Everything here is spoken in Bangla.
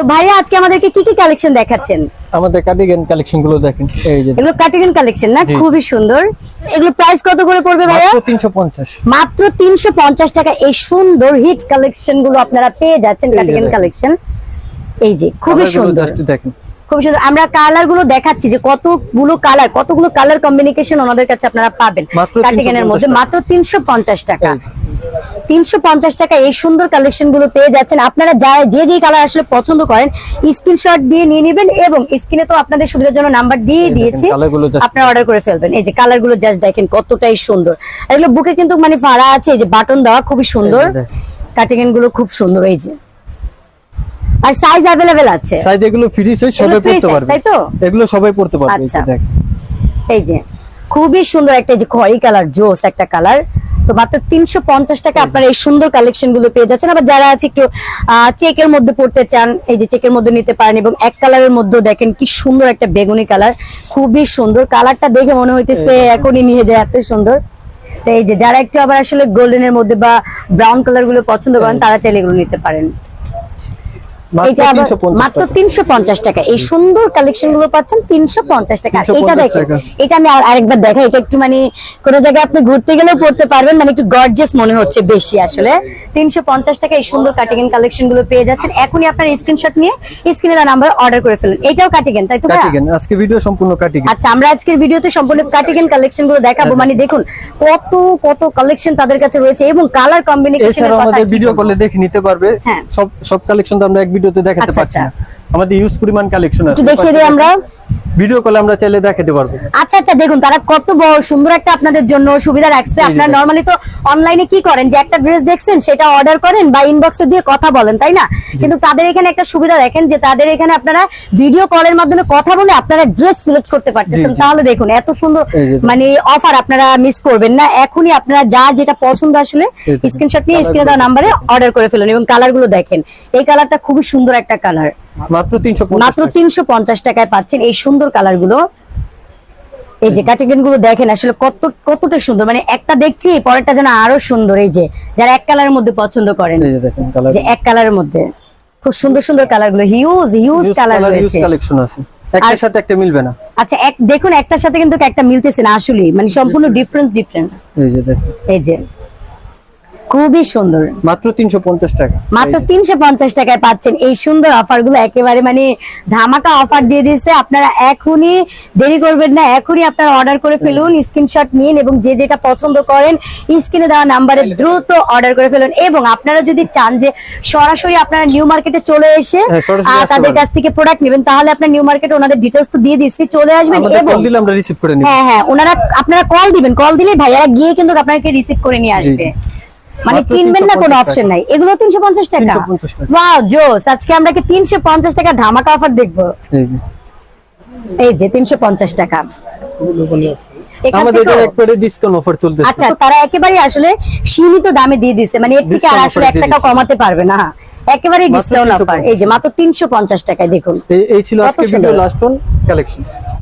তো ভাইয়া আজকে আমাদেরকে কি কি কালেকশন দেখাচ্ছেন? আমাদের কার্ডিগান কালেকশনগুলো দেখেন এই যে এগুলো কাটিং কালেকশন না? খুবই সুন্দর। এগুলো প্রাইস কত করে পড়বে ভাইয়া? মাত্র তিনশো পঞ্চাশ। মাত্র তিনশো পঞ্চাশ টাকা। এই সুন্দর হিট কালেকশনগুলো আপনারা পেয়ে যাচ্ছেন এই যে কাটিং দেখেন। কালেকশন এই যে খুবই সুন্দর। দেখেন। খুবই সুন্দর। আমরা কালারগুলো দেখাচ্ছি যে কতগুলো কালার কতগুলো কালার কম্বিনেশন ওনাদের কাছে আপনারা পাবেন 350 মধ্যে। মাত্র তিনশো পঞ্চাশ টাকা। এই যে। তিনশো পঞ্চাশ টাকা এই সুন্দর কালেকশনগুলো পেয়ে যাচ্ছেন। আপনারা যা যে যে কালার আসলে পছন্দ করেন স্ক্রিনশট দিয়ে নিয়ে নেবেন এবং স্ক্রিনে তো আপনাদের সুবিধার জন্য নাম্বার দিয়ে দিয়েছি। আপনারা অর্ডার করে ফেলবেন। এই যে কালারগুলো জাস্ট দেখেন কতটাই সুন্দর। এগুলো বুকে কিন্তু মানে ফাড়া আছে এই যে বাটন দেওয়া খুবই সুন্দর। কাটিংগুলো খুব সুন্দর এই যে। আর সাইজ অ্যাভেলেবেল আছে। সাইজ এগুলো ফ্রি সাইজ সবাই পড়তে পারবে। তাই তো? এগুলো সবাই পড়তে পারবে এই যে আচ্ছা। দেখেন। এই যে খুবই সুন্দর একটা এই যে খয়েরি কালার জোস একটা কালার তো মাত্র তিনশো পঞ্চাশ টাকা আপনারা এই সুন্দর কালেকশনগুলো পেয়ে যাচ্ছেন। আবার যারা আছে একটু চেকের মধ্যে পড়তে চান এই যে চেকের মধ্যে নিতে পারেন এবং এক কালারের মধ্যে দেখেন কি সুন্দর একটা বেগুনি কালার খুবই সুন্দর। কালারটা দেখে মনে হইতেছে এখনই নিয়ে যায় এত সুন্দর। তো এই যে যারা একটু আবার আসলে গোল্ডেনের মধ্যে বা ব্রাউন কালারগুলো পছন্দ করেন তারা চাইলে এগুলো নিতে পারেন। এটা মাত্র তিনশো পঞ্চাশ টাকা। এই সুন্দর কালেকশনগুলো পাচ্ছেন তিনশো পঞ্চাশ টাকা। এটা দেখেন এটা আমি আরেকবার দেখাই এটা একটু মানে কোন জায়গায় আপনি ঘুরতে গেলেও পড়তে পারবেন মানে একটু গর্জিয়াস মনে হচ্ছে বেশি আসলে। তিনশো পঞ্চাশ টাকা এই সুন্দর কাটিং কালেকশনগুলো পেয়ে যাচ্ছেন। এখনই আপনার স্ক্রিনশট নিয়ে স্ক্রিনে নাম্বার অর্ডার করে ফেলুন। এটাও কাটিগেন তাই তো আজকে ভিডিও সম্পূর্ণ কাটিগান আচ্ছা আমরা আজকের ভিডিওতে সম্পূর্ণ কাটিগেন কালেকশনগুলো দেখাবো। মানে দেখুন কত কত কালেকশন তাদের কাছে রয়েছে এবং কালার কথা আমাদের ভিডিও? কলে দেখে নিতে পারবে। হ্যাঁ। সব সব কালেকশন তো আমরা এক ভিডিওতে দেখাতে পাচ্ছি পারছি না। আচ্ছা। আমাদের ইউজ পরিমাণ কালেকশন আছে। দেখিয়ে দিই আমরা। ভিডিও কলে আমরা চাইলে দেখাতে পারব। আচ্ছা আচ্ছা দেখুন তারা কত বড় সুন্দর একটা আপনাদের জন্য সুবিধা রাখছে। আপনারা নরমালি তো অনলাইনে কি করেন যে একটা ড্রেস দেখছেন সেটা অর্ডার করেন বা ইনবক্সে দিয়ে কথা বলেন তাই না? কিন্তু তাদের এখানে একটা সুবিধা দেখেন যে তাদের এখানে আপনারা ভিডিও কলের মাধ্যমে কথা বলে আপনারা ড্রেস সিলেক্ট করতে পারতেছেন। তাহলে দেখুন এত সুন্দর। মানে অফার আপনারা মিস করবেন না। এখনই আপনারা যা যেটা পছন্দ আসলে। স্ক্রিনশট নিয়ে স্ক্রিনে দেওয়া নাম্বারে অর্ডার করে ফেলুন এবং কালারগুলো দেখেন। এই কালারটা খুবই সুন্দর একটা কালার মাত্র তিনশো মাত্র তিনশো পঞ্চাশ টাকায় পাচ্ছেন। এই সুন্দর কালারগুলো। এই যে কাটিগেনগুলো দেখেন আসলে কত কতটা সুন্দর। মানে একটা দেখছি পরেরটা যেন আরও সুন্দর। এই যে যারা এক কালারের মধ্যে পছন্দ করেন যে এক কালারের মধ্যে। খুব সুন্দর সুন্দর কালারগুলো হিউজ হিউজ কালার রয়েছে। কালেকশন আছে। একটার সাথে একটা মিলবে না। আচ্ছা এক দেখুন একটার সাথে কিন্তু একটা মিলতেছে না আসলে মানে সম্পূর্ণ ডিফারেন্স ডিফারেন্স এই যে দেখেন। এই যে খুবই সুন্দর। মাত্র তিনশো পঞ্চাশ টাকা। মাত্র তিনশো পঞ্চাশ টাকায় পাচ্ছেন এই সুন্দর অফারগুলো একেবারে মানে ধামাকা অফার দিয়ে দিয়েছে। আপনারা এখনই দেরি করবেন না এখনই আপনারা অর্ডার করে ফেলুন স্ক্রিনশট নিন এবং যে যেটা পছন্দ করেন স্ক্রিনে দেওয়া নাম্বারে দ্রুত অর্ডার করে ফেলুন। এবং আপনারা যদি চান যে সরাসরি আপনারা নিউ মার্কেটে চলে এসে হ্যাঁ, তাদের কাছ থেকে প্রোডাক্ট নেবেন তাহলে আপনার নিউ মার্কেটে ওনাদের ডিটেলস তো দিয়ে দিচ্ছি চলে আসবেন এবং হ্যাঁ হ্যাঁ ওনারা আপনারা কল দিবেন কল দিলে ভাইয়ারা গিয়ে কিন্তু আপনাকে রিসিভ করে নিয়ে আসবে। মানে চিনবেন না কোনো অপশন নাই। এগুলো তিনশো পঞ্চাশ টাকা। 350 টাকা। ওয়াও জোস আজকে আমরা কি তিনশো পঞ্চাশ টাকা ধামাকা অফার দেখব? এই যে। তিনশো পঞ্চাশ টাকা। আমাদের একবারে ডিসকাউন্ট অফার চলতেছে। আচ্ছা তারা একেবারে আসলে সীমিত দামে দিয়ে দিচ্ছে মানে এর থেকে আর আসলে offer এক দিয়ে টাকা কমাতে পারবে না। একেবারে ডিসকাউন্ট অফার এই যে মাত্র তিনশো পঞ্চাশ টাকায় দেখুন। এই ছিল আজকে ভিডিও লাস্ট ওয়ান কালেকশন